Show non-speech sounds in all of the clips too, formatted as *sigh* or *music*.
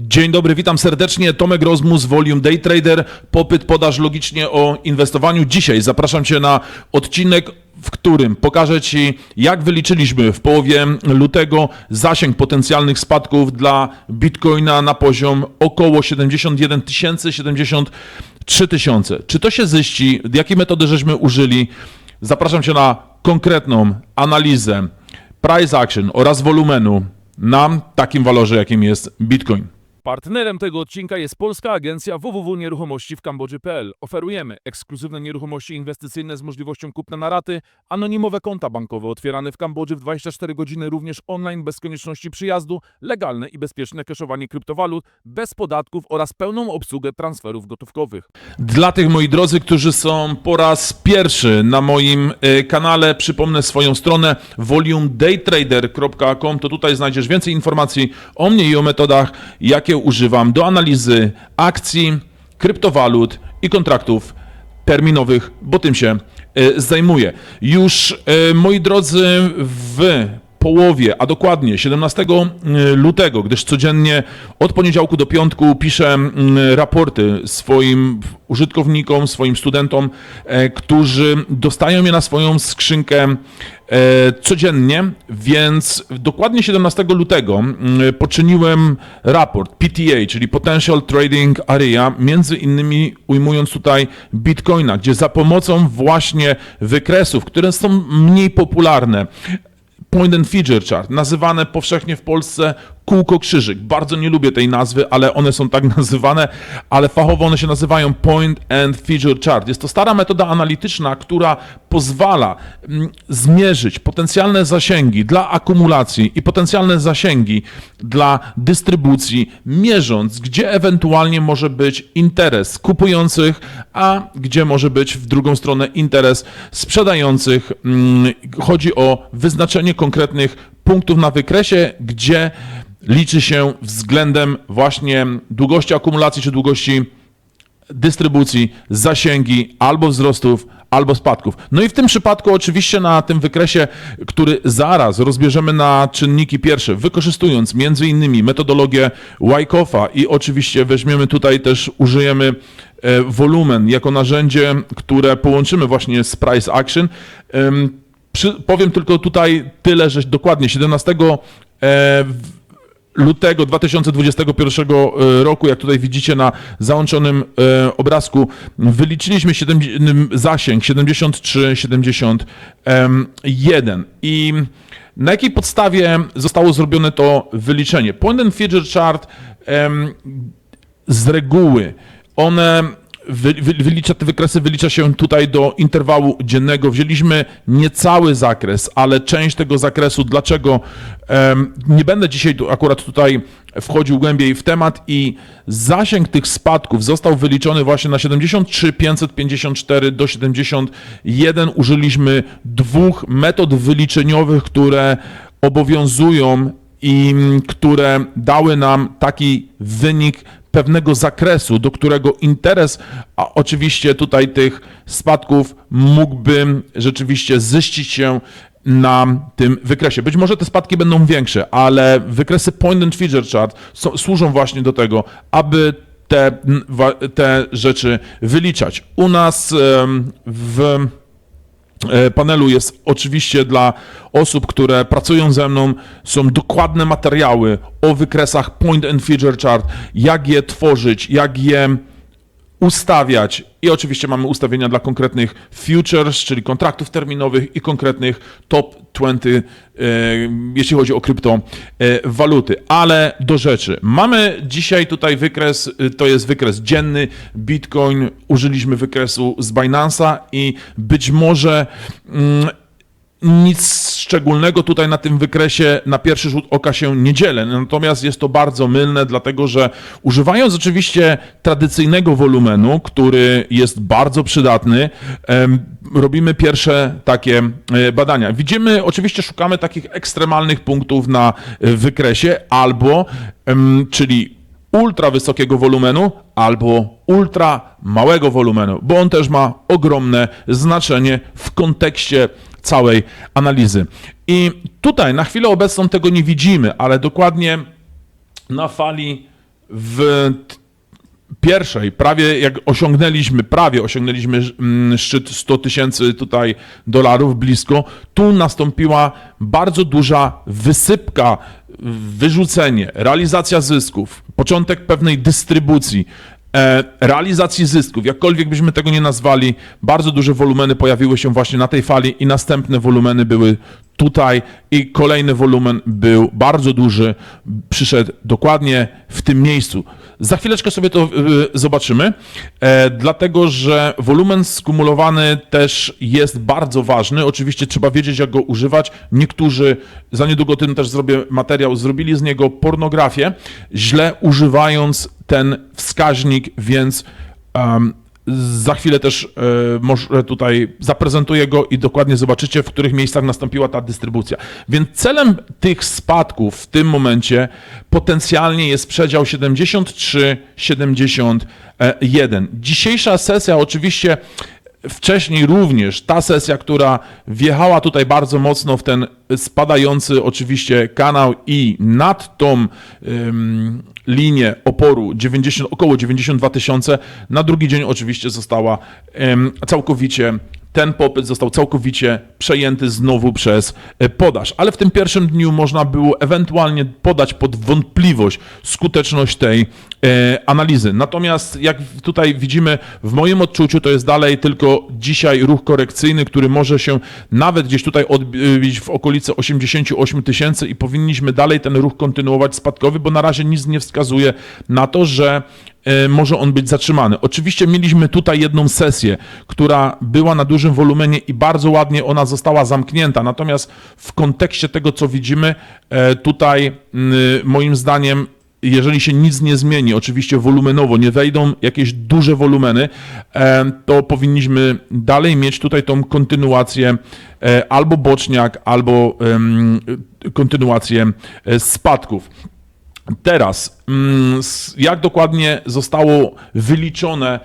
Dzień dobry, witam serdecznie. Tomek Rozmus, Volume Day Trader. Popyt, podaż logicznie o inwestowaniu. Dzisiaj zapraszam Cię na odcinek, w którym pokażę Ci, jak wyliczyliśmy w połowie lutego zasięg potencjalnych spadków dla Bitcoina na poziom około 71 tysięcy, 73 tysiące. Czy to się ziści? Jakie metody żeśmy użyli? Zapraszam Cię na konkretną analizę price action oraz wolumenu na takim walorze, jakim jest Bitcoin. Partnerem tego odcinka jest polska agencja www.nieruchomości w Kambodży.pl. Oferujemy ekskluzywne nieruchomości inwestycyjne z możliwością kupna na raty, anonimowe konta bankowe otwierane w Kambodży w 24 godziny, również online bez konieczności przyjazdu, legalne i bezpieczne kaszowanie kryptowalut, bez podatków oraz pełną obsługę transferów gotówkowych. Dla tych moi drodzy, którzy są po raz pierwszy na moim e, kanale, przypomnę swoją stronę volumedaytrader.com. To tutaj znajdziesz więcej informacji o mnie i o metodach, jakie używam do analizy akcji, kryptowalut i kontraktów terminowych, bo tym się e, zajmuję. Już, e, moi drodzy, w połowie, a dokładnie 17 lutego, gdyż codziennie od poniedziałku do piątku piszę raporty swoim użytkownikom, swoim studentom, e, którzy dostają je na swoją skrzynkę e, codziennie, więc dokładnie 17 lutego poczyniłem raport PTA, czyli Potential Trading Area, między innymi ujmując tutaj Bitcoina, gdzie za pomocą właśnie wykresów, które są mniej popularne, Point and Feature Chart, nazywane powszechnie w Polsce kółko krzyżyk. Bardzo nie lubię tej nazwy, ale one są tak *laughs* nazywane, ale fachowo one się nazywają Point and Feature Chart. Jest to stara metoda analityczna, która pozwala mm, zmierzyć potencjalne zasięgi dla akumulacji i potencjalne zasięgi dla dystrybucji, mierząc, gdzie ewentualnie może być interes kupujących, a gdzie może być w drugą stronę interes sprzedających. Mm, Chodzi o wyznaczenie konkretnych punktów na wykresie, gdzie liczy się względem właśnie długości akumulacji czy długości dystrybucji, zasięgi albo wzrostów, albo spadków. No i w tym przypadku oczywiście na tym wykresie, który zaraz rozbierzemy na czynniki pierwsze, wykorzystując między innymi metodologię Wyckoff'a i oczywiście weźmiemy tutaj też, użyjemy e, wolumen jako narzędzie, które połączymy właśnie z price action. Przy, powiem tylko tutaj tyle, że dokładnie 17 e, lutego 2021 roku, jak tutaj widzicie na załączonym e, obrazku, wyliczyliśmy 7, zasięg 73-71 i na jakiej podstawie zostało zrobione to wyliczenie? Point and Feature Chart z reguły one wy, wy, wylicza, te wykresy wylicza się tutaj do interwału dziennego. Wzięliśmy nie cały zakres, ale część tego zakresu. Dlaczego? Nie będę dzisiaj akurat tutaj wchodził głębiej w temat i zasięg tych spadków został wyliczony właśnie na 73, 554 do 71. Użyliśmy dwóch metod wyliczeniowych, które obowiązują i mm, które dały nam taki wynik pewnego zakresu, do którego interes, a oczywiście tutaj tych spadków mógłby rzeczywiście ziścić się na tym wykresie. Być może te spadki będą większe, ale wykresy point and feature chart są, służą właśnie do tego, aby te, te rzeczy wyliczać. U nas w panelu jest oczywiście dla osób, które pracują ze mną, są dokładne materiały o wykresach point and feature chart, jak je tworzyć, jak je ustawiać i oczywiście mamy ustawienia dla konkretnych futures, czyli kontraktów terminowych i konkretnych top 20, e, jeśli chodzi o kryptowaluty. Ale do rzeczy. Mamy dzisiaj tutaj wykres, y, to jest wykres dzienny, Bitcoin, użyliśmy wykresu z Binance'a i być może mm, nic szczególnego tutaj na tym wykresie na pierwszy rzut oka się nie dzielę. Natomiast jest to bardzo mylne, dlatego że używając oczywiście tradycyjnego wolumenu, który jest bardzo przydatny, robimy pierwsze takie e, badania. Widzimy, oczywiście szukamy takich ekstremalnych punktów na e, wykresie albo, czyli ultra wysokiego wolumenu albo ultra małego wolumenu, bo on też ma ogromne znaczenie w kontekście całej analizy. I tutaj na chwilę obecną tego nie widzimy, ale dokładnie na fali w pierwszej, prawie jak osiągnęliśmy, prawie osiągnęliśmy mm, szczyt 100 tysięcy tutaj dolarów blisko, tu nastąpiła bardzo duża wysypka, wyrzucenie, realizacja zysków, początek pewnej dystrybucji, realizacji zysków, jakkolwiek byśmy tego nie nazwali, bardzo duże wolumeny pojawiły się właśnie na tej fali i następne wolumeny były tutaj i kolejny wolumen był bardzo duży, przyszedł dokładnie w tym miejscu. Za chwileczkę sobie to y, zobaczymy, e, dlatego że wolumen skumulowany też jest bardzo ważny. Oczywiście trzeba wiedzieć, jak go używać. Niektórzy, za niedługo tym też zrobię materiał, zrobili z niego pornografię, źle używając ten wskaźnik, więc em, za chwilę też e, może tutaj zaprezentuję go i dokładnie zobaczycie, w których miejscach nastąpiła ta dystrybucja. Więc celem tych spadków w tym momencie potencjalnie jest przedział 73-71. Dzisiejsza sesja oczywiście wcześniej również ta sesja, która wjechała tutaj bardzo mocno w ten spadający oczywiście kanał i nad tą linię oporu 90, około 92 tysiące, na drugi dzień oczywiście została całkowicie ten popyt został całkowicie przejęty znowu przez e, podaż. Ale w tym pierwszym dniu można było ewentualnie podać pod wątpliwość skuteczność tej analizy. Natomiast jak tutaj widzimy, w moim odczuciu to jest dalej tylko dzisiaj ruch korekcyjny, który może się nawet gdzieś tutaj odbić w okolice 88 tysięcy i powinniśmy dalej ten ruch kontynuować spadkowy, bo na razie nic nie wskazuje na to, że e, może on być zatrzymany. Oczywiście mieliśmy tutaj jedną sesję, która była na dużym wolumenie i bardzo ładnie ona została zamknięta. Natomiast w kontekście tego, co widzimy, e, tutaj moim zdaniem jeżeli się nic nie zmieni, oczywiście wolumenowo, nie wejdą jakieś duże wolumeny, to powinniśmy dalej mieć tutaj tą kontynuację e, albo boczniak, albo kontynuację e, spadków. Teraz, mm, jak dokładnie zostało wyliczone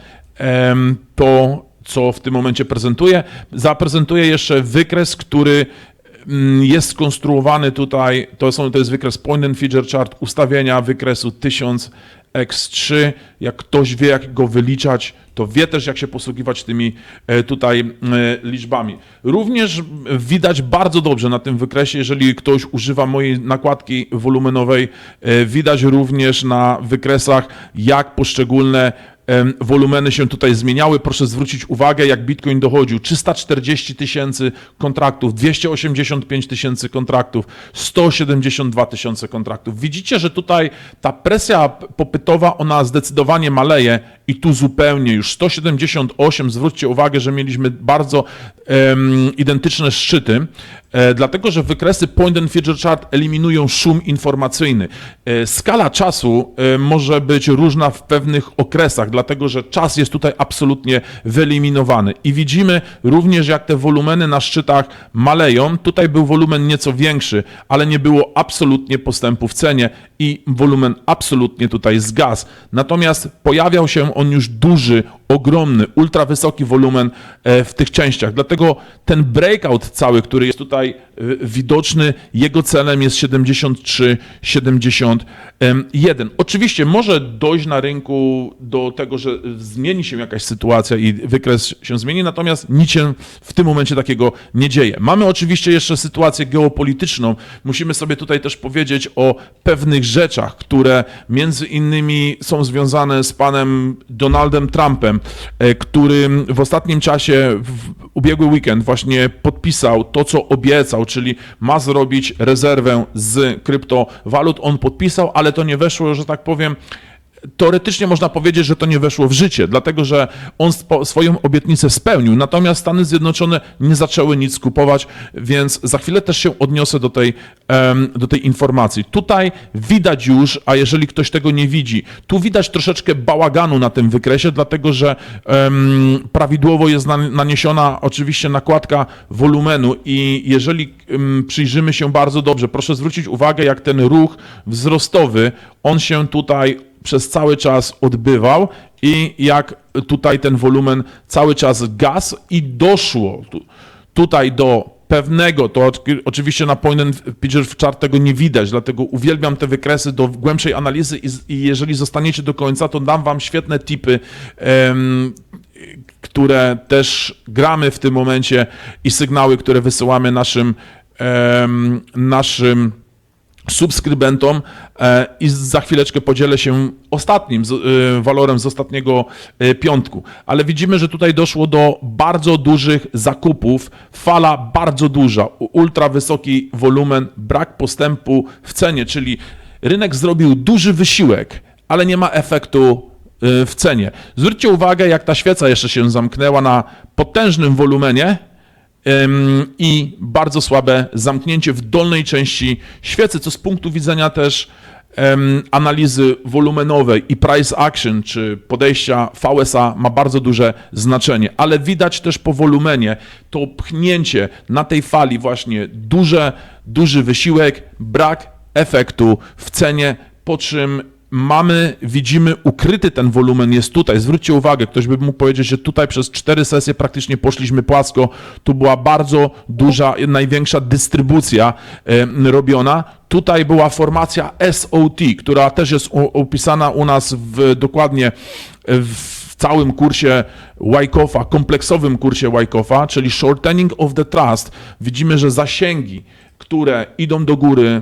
to, co w tym momencie prezentuję? Zaprezentuję jeszcze wykres, który jest skonstruowany tutaj, to, są, to jest wykres Point and Feature Chart, ustawienia wykresu 1000x3. Jak ktoś wie, jak go wyliczać, to wie też, jak się posługiwać tymi e, tutaj e, liczbami. Również widać bardzo dobrze na tym wykresie, jeżeli ktoś używa mojej nakładki wolumenowej, e, widać również na wykresach, jak poszczególne wolumeny się tutaj zmieniały. Proszę zwrócić uwagę, jak Bitcoin dochodził. 340 tysięcy kontraktów, 285 tysięcy kontraktów, 172 tysiące kontraktów. Widzicie, że tutaj ta presja popytowa, ona zdecydowanie maleje i tu zupełnie już 178. Zwróćcie uwagę, że mieliśmy bardzo em, identyczne szczyty, e, dlatego że wykresy Point and Feature Chart eliminują szum informacyjny. E, skala czasu e, może być różna w pewnych okresach, dlatego że czas jest tutaj absolutnie wyeliminowany. I widzimy również, jak te wolumeny na szczytach maleją. Tutaj był wolumen nieco większy, ale nie było absolutnie postępu w cenie i wolumen absolutnie tutaj zgasł. Natomiast pojawiał się on już duży, ogromny, ultra wysoki wolumen e, w tych częściach. Dlatego ten breakout cały, który jest tutaj e, widoczny, jego celem jest 73, 71. Oczywiście może dojść na rynku do tego, że zmieni się jakaś sytuacja i wykres się zmieni, natomiast nic się w tym momencie takiego nie dzieje. Mamy oczywiście jeszcze sytuację geopolityczną. Musimy sobie tutaj też powiedzieć o pewnych rzeczach, które między innymi są związane z panem Donaldem Trumpem, który w ostatnim czasie, w ubiegły weekend właśnie podpisał to, co obiecał, czyli ma zrobić rezerwę z kryptowalut. On podpisał, ale to nie weszło, że tak powiem, teoretycznie można powiedzieć, że to nie weszło w życie, dlatego że on swoją obietnicę spełnił, natomiast Stany Zjednoczone nie zaczęły nic kupować, więc za chwilę też się odniosę do tej, do tej informacji. Tutaj widać już, a jeżeli ktoś tego nie widzi, tu widać troszeczkę bałaganu na tym wykresie, dlatego że prawidłowo jest na- naniesiona oczywiście nakładka wolumenu i jeżeli przyjrzymy się bardzo dobrze, proszę zwrócić uwagę, jak ten ruch wzrostowy, on się tutaj przez cały czas odbywał i jak tutaj ten wolumen cały czas gasł i doszło tu, tutaj do pewnego, to oczy- oczywiście na point and feature chart tego nie widać, dlatego uwielbiam te wykresy do głębszej analizy i, jeżeli zostaniecie do końca, to dam wam świetne tipy, które też gramy w tym momencie i sygnały, które wysyłamy naszym, naszym subskrybentom e, i za chwileczkę podzielę się ostatnim e, walorem z ostatniego e, piątku. Ale widzimy, że tutaj doszło do bardzo dużych zakupów, fala bardzo duża, ultra wysoki wolumen, brak postępu w cenie, czyli rynek zrobił duży wysiłek, ale nie ma efektu w cenie. Zwróćcie uwagę, jak ta świeca jeszcze się zamknęła na potężnym wolumenie, i bardzo słabe zamknięcie w dolnej części. Świecy, co z punktu widzenia też analizy wolumenowej i price action, czy podejścia VSA ma bardzo duże znaczenie, ale widać też po wolumenie to pchnięcie na tej fali właśnie duże, duży wysiłek, brak efektu w cenie, po czym mamy, widzimy, ukryty ten wolumen jest tutaj. Zwróćcie uwagę, ktoś by mógł powiedzieć, że tutaj przez cztery sesje praktycznie poszliśmy płasko. Tu była bardzo duża, największa dystrybucja robiona. Tutaj była formacja SOT, która też jest opisana u nas w, dokładnie w całym kursie Wyckoff'a, kompleksowym kursie Wyckoff'a, czyli shortening of the trust. Widzimy, że zasięgi, które idą do góry,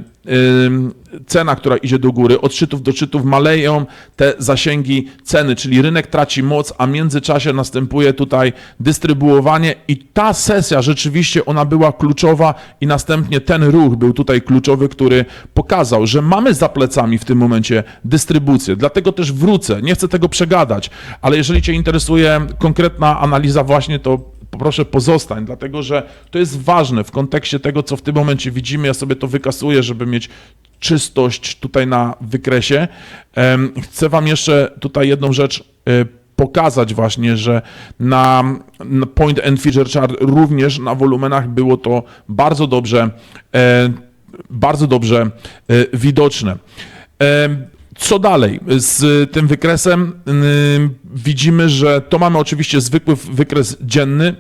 cena, która idzie do góry, od szczytów do szczytów maleją te zasięgi ceny, czyli rynek traci moc, a w międzyczasie następuje tutaj dystrybuowanie i ta sesja rzeczywiście ona była kluczowa i następnie ten ruch był tutaj kluczowy, który pokazał, że mamy za plecami w tym momencie dystrybucję. Dlatego też wrócę, nie chcę tego przegadać, ale jeżeli Cię interesuje konkretna analiza właśnie, to poproszę pozostań, dlatego że to jest ważne w kontekście tego, co w tym momencie widzimy. Ja sobie to wykasuję, żeby mieć czystość tutaj na wykresie. Chcę Wam jeszcze tutaj jedną rzecz e, pokazać właśnie, że na, na point and feature chart również na wolumenach było to bardzo dobrze, e, bardzo dobrze e, widoczne. Co dalej? Z tym wykresem widzimy, że to mamy oczywiście zwykły wykres dzienny,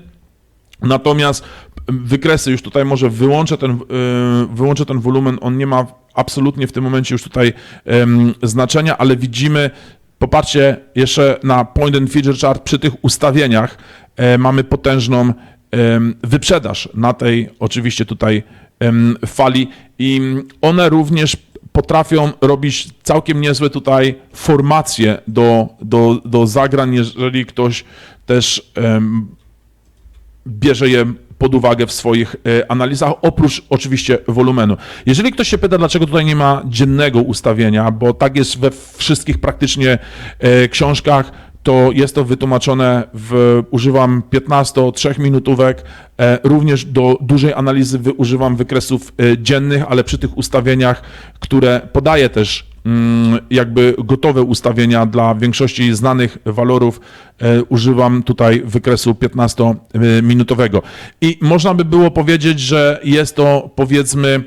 Natomiast wykresy, już tutaj może wyłączę ten, y, wyłączę ten wolumen, on nie ma absolutnie w tym momencie już tutaj znaczenia, ale widzimy, popatrzcie jeszcze na point and feature chart przy tych ustawieniach, e, mamy potężną wyprzedaż na tej oczywiście tutaj fali i one również potrafią robić całkiem niezłe tutaj formacje do, do, do zagrań, jeżeli ktoś też em, bierze je pod uwagę w swoich e, analizach, oprócz oczywiście wolumenu. Jeżeli ktoś się pyta, dlaczego tutaj nie ma dziennego ustawienia, bo tak jest we wszystkich praktycznie e, książkach, to jest to wytłumaczone w, używam 15-3 minutówek, e, również do dużej analizy używam wykresów e, dziennych, ale przy tych ustawieniach, które podaję też mm, jakby gotowe ustawienia dla większości znanych walorów, e, używam tutaj wykresu 15-minutowego. I można by było powiedzieć, że jest to powiedzmy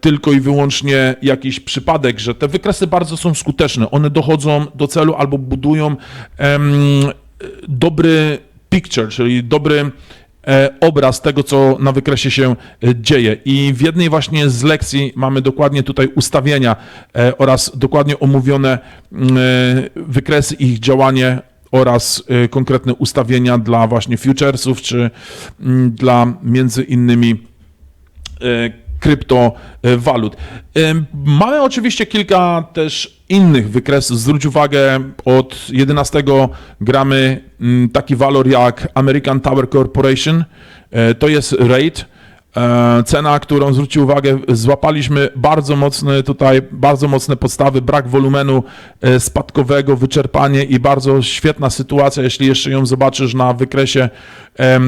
tylko i wyłącznie jakiś przypadek, że te wykresy bardzo są skuteczne. One dochodzą do celu albo budują dobry picture, czyli dobry e, obraz tego, co na wykresie się e, dzieje. I w jednej właśnie z lekcji mamy dokładnie tutaj ustawienia e, oraz dokładnie omówione mm, e, wykresy ich działanie oraz e, konkretne ustawienia dla właśnie futuresów, czy mm, dla między innymi e, kryptowalut. Mamy oczywiście kilka też innych wykresów. Zwróć uwagę, od 11 gramy taki walor jak American Tower Corporation. E, To jest rate. E, Cena, którą zwróćcie uwagę, złapaliśmy bardzo mocne tutaj, bardzo mocne podstawy, brak wolumenu e, spadkowego, wyczerpanie i bardzo świetna sytuacja, jeśli jeszcze ją zobaczysz na wykresie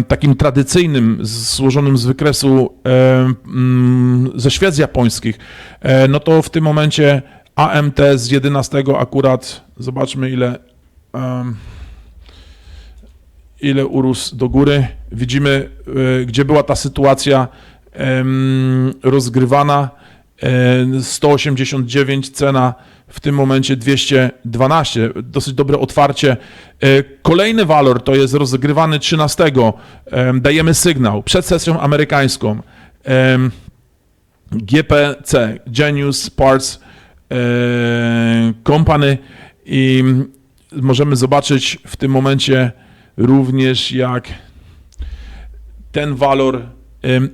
takim tradycyjnym, złożonym z wykresu mm, ze świec japońskich, e, no to w tym momencie AMT z 11 akurat, zobaczmy ile em, ile urósł do góry. Widzimy, e, gdzie była ta sytuacja rozgrywana. E, 189 cena w tym momencie 212. Dosyć dobre otwarcie. E, Kolejny walor to jest rozegrywany 13. Em, Dajemy sygnał przed sesją amerykańską. GPC, Genius Parts e, Company i możemy zobaczyć w tym momencie również jak ten walor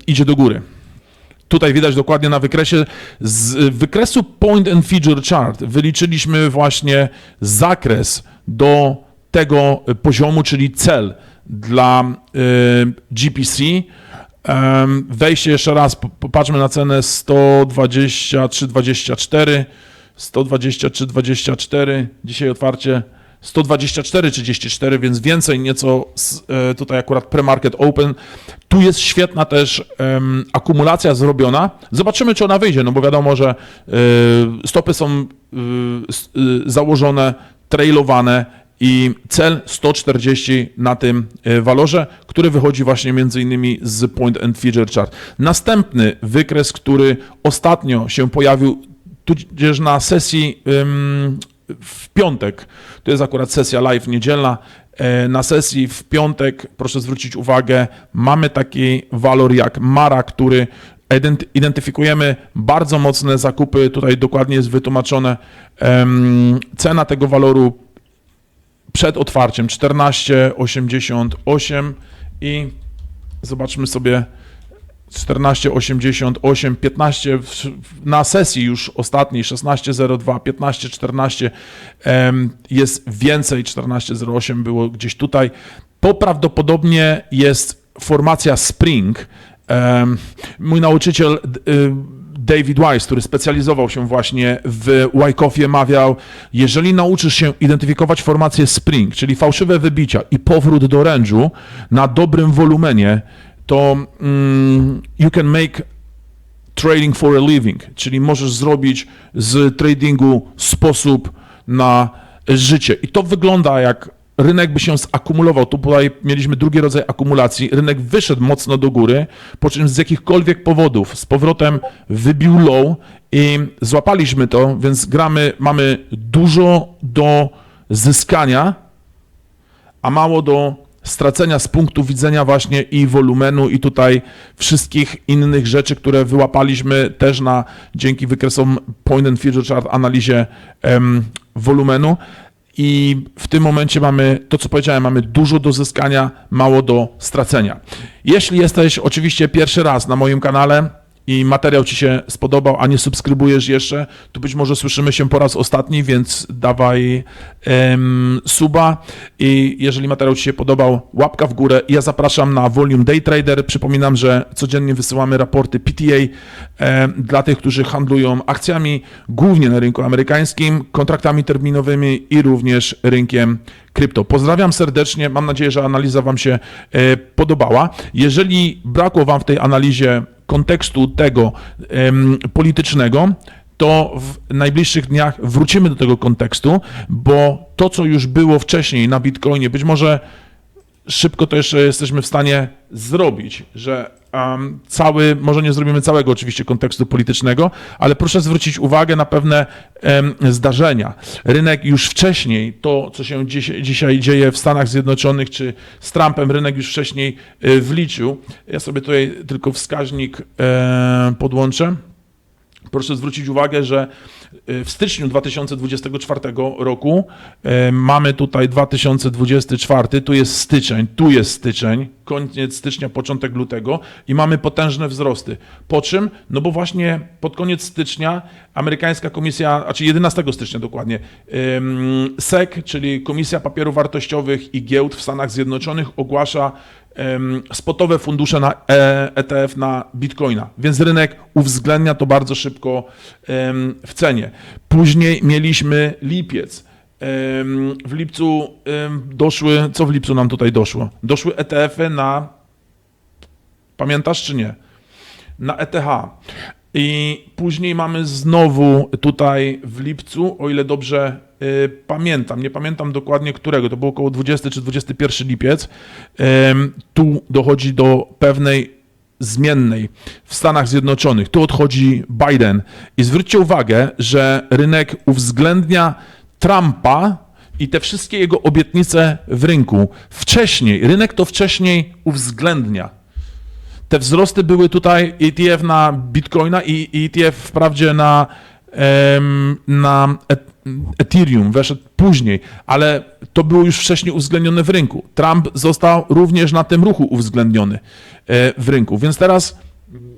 idzie do góry. Tutaj widać dokładnie na wykresie, z wykresu Point and Feature Chart wyliczyliśmy właśnie zakres do tego poziomu, czyli cel dla GPC. Wejście jeszcze raz, po- popatrzmy na cenę 123,24, 123,24, dzisiaj otwarcie 124,34, więc więcej nieco z, e, tutaj akurat pre-market open. Tu jest świetna też em, akumulacja zrobiona. Zobaczymy, czy ona wyjdzie, no bo wiadomo, że e, stopy są s- e, założone, trailowane i cel 140 na tym walorze, który wychodzi właśnie między innymi z Point and Feature Chart. Następny wykres, który ostatnio się pojawił tudzież na sesji w piątek, to jest akurat sesja live niedzielna, e, na sesji w piątek, proszę zwrócić uwagę, mamy taki walor jak Mara, który ident- identyfikujemy. Bardzo mocne zakupy, tutaj dokładnie jest wytłumaczone. Cena tego waloru przed otwarciem 14,88 i zobaczmy sobie 14,88, 15 w, w- na sesji już ostatniej 16,02, 15,14 em, jest więcej, 14,08 było gdzieś tutaj. To prawdopodobnie jest formacja Spring. Mój nauczyciel y, David Wise, który specjalizował się właśnie w Wyckoffie, mawiał, jeżeli nauczysz się identyfikować formację spring, czyli fałszywe wybicia i powrót do range'u na dobrym wolumenie, to mm, you can make trading for a living, czyli możesz zrobić z tradingu sposób na życie. I to wygląda jak rynek by się zakumulował. Tu tutaj mieliśmy drugi rodzaj akumulacji. Rynek wyszedł mocno do góry, po czym z jakichkolwiek powodów z powrotem wybił low i złapaliśmy to, więc gramy, mamy dużo do zyskania, a mało do stracenia z punktu widzenia właśnie i wolumenu i tutaj wszystkich innych rzeczy, które wyłapaliśmy też na dzięki wykresom Point and Feature Chart analizie em, wolumenu. I w tym momencie mamy, to co powiedziałem, mamy dużo do zyskania, mało do stracenia. Jeśli jesteś oczywiście pierwszy raz na moim kanale, i materiał Ci się spodobał, a nie subskrybujesz jeszcze, to być może słyszymy się po raz ostatni, więc dawaj em, suba i jeżeli materiał Ci się podobał, łapka w górę. Ja zapraszam na Volume Day Trader. Przypominam, że codziennie wysyłamy raporty PTA em, dla tych, którzy handlują akcjami, głównie na rynku amerykańskim, kontraktami terminowymi i również rynkiem krypto. Pozdrawiam serdecznie, mam nadzieję, że analiza Wam się e, podobała. Jeżeli brakło Wam w tej analizie kontekstu tego politycznego, to w najbliższych dniach wrócimy do tego kontekstu, bo to, co już było wcześniej na Bitcoinie, być może szybko to jeszcze jesteśmy w stanie zrobić, że um, cały, może nie zrobimy całego oczywiście kontekstu politycznego, ale proszę zwrócić uwagę na pewne em, zdarzenia. Rynek już wcześniej, to co się dziś, dzisiaj dzieje w Stanach Zjednoczonych czy z Trumpem, rynek już wcześniej y, wliczył. Ja sobie tutaj tylko wskaźnik e, podłączę. Proszę zwrócić uwagę, że y, w styczniu 2024 roku e, mamy tutaj 2024, tu jest styczeń, tu jest styczeń, koniec stycznia, początek lutego i mamy potężne wzrosty. Po czym? No bo właśnie pod koniec stycznia amerykańska komisja, znaczy 11 stycznia dokładnie, SEC, czyli Komisja Papierów Wartościowych i Giełd w Stanach Zjednoczonych ogłasza spotowe fundusze na e, ETF na Bitcoina, więc rynek uwzględnia to bardzo szybko w cenie. Później mieliśmy lipiec. W lipcu doszły, co w lipcu nam tutaj doszło? Doszły ETF-y na, pamiętasz czy nie? Na ETH. I później mamy znowu tutaj w lipcu, o ile dobrze pamiętam, nie pamiętam dokładnie którego, to było około 20 czy 21 lipiec, tu dochodzi do pewnej zmiennej w Stanach Zjednoczonych. Tu odchodzi Biden. I zwróćcie uwagę, że rynek uwzględnia Trumpa i te wszystkie jego obietnice w rynku. Wcześniej, rynek to wcześniej uwzględnia. Te wzrosty były tutaj ETF na Bitcoina i ETF wprawdzie na, na Et- Ethereum, weszedł później, ale to było już wcześniej uwzględnione w rynku. Trump został również na tym ruchu uwzględniony e, w rynku, więc teraz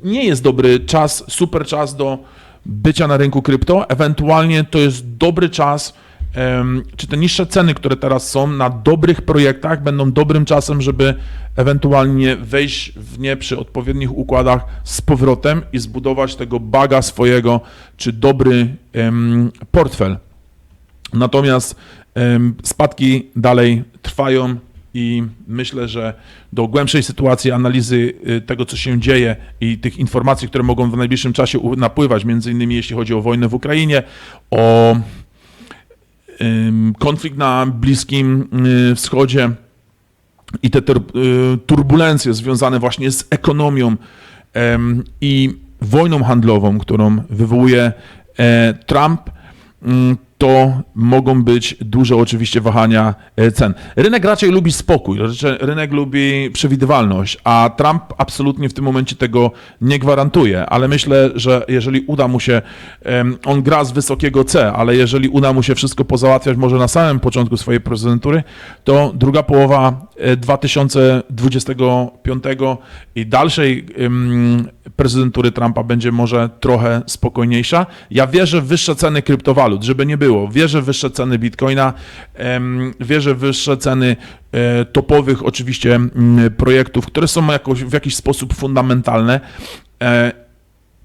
nie jest dobry czas, super czas do bycia na rynku krypto. Ewentualnie to jest dobry czas, czy te niższe ceny, które teraz są na dobrych projektach, będą dobrym czasem, żeby ewentualnie wejść w nie przy odpowiednich układach z powrotem i zbudować tego baga swojego, czy dobry portfel. Natomiast spadki dalej trwają i myślę, że do głębszej sytuacji analizy y, tego, co się dzieje i tych informacji, które mogą w najbliższym czasie napływać, między innymi jeśli chodzi o wojnę w Ukrainie, o konflikt na Bliskim y, Wschodzie i te y, turbulencje związane właśnie z ekonomią i wojną handlową, którą wywołuje e, Trump, mm, to mogą być duże oczywiście wahania e, cen. Rynek raczej lubi spokój, rynek lubi przewidywalność, a Trump absolutnie w tym momencie tego nie gwarantuje, ale myślę, że jeżeli uda mu się, on gra z wysokiego C, ale jeżeli uda mu się wszystko pozałatwiać może na samym początku swojej prezydentury, to druga połowa e, 2025 i dalszej prezydentury Trumpa będzie może trochę spokojniejsza. Ja wierzę w wyższe ceny kryptowalut, żeby nie było. Wierzę w wyższe ceny bitcoina, wierzę w wyższe ceny e, topowych oczywiście projektów, które są jakoś, w jakiś sposób fundamentalne. E,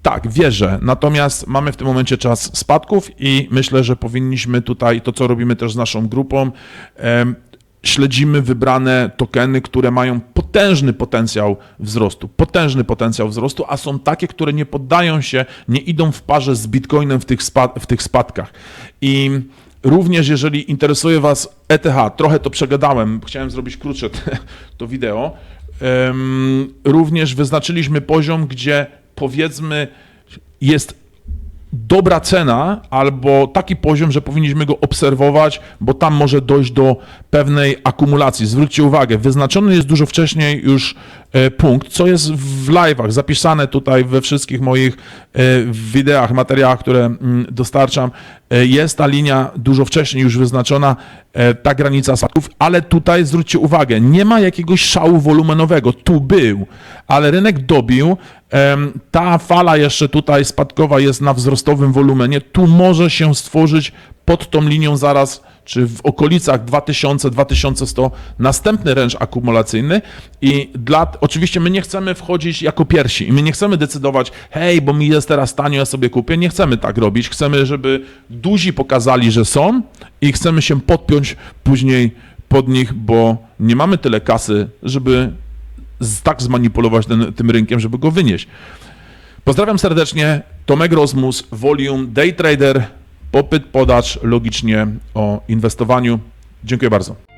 tak, wierzę. Natomiast mamy w tym momencie czas spadków i myślę, że powinniśmy tutaj, to co robimy też z naszą grupą, śledzimy wybrane tokeny, które mają potężny potencjał wzrostu, potężny potencjał wzrostu, a są takie, które nie poddają się, nie idą w parze z Bitcoinem w tych, spa- w tych spadkach. I również jeżeli interesuje Was ETH, trochę to przegadałem, chciałem zrobić krótsze to wideo, również wyznaczyliśmy poziom, gdzie powiedzmy jest dobra cena albo taki poziom, że powinniśmy go obserwować, bo tam może dojść do pewnej akumulacji. Zwróćcie uwagę, wyznaczony jest dużo wcześniej już punkt, co jest w live'ach, zapisane tutaj we wszystkich moich e, wideach, materiałach, które mm, dostarczam. E, Jest ta linia dużo wcześniej już wyznaczona, e, ta granica spadków, ale tutaj zwróćcie uwagę, nie ma jakiegoś szału wolumenowego. Tu był, ale rynek dobił. Ta fala jeszcze tutaj spadkowa jest na wzrostowym wolumenie. Tu może się stworzyć pod tą linią zaraz, czy w okolicach 2000-2100 następny ręcz akumulacyjny i dla, oczywiście my nie chcemy wchodzić jako pierwsi i my nie chcemy decydować, hej, bo mi jest teraz tanio, ja sobie kupię. Nie chcemy tak robić. Chcemy, żeby duzi pokazali, że są i chcemy się podpiąć później pod nich, bo nie mamy tyle kasy, żeby tak zmanipulować ten, tym rynkiem, żeby go wynieść. Pozdrawiam serdecznie. Tomek Rozmus, Volume, Day Trader, popyt, podacz, logicznie o inwestowaniu. Dziękuję bardzo.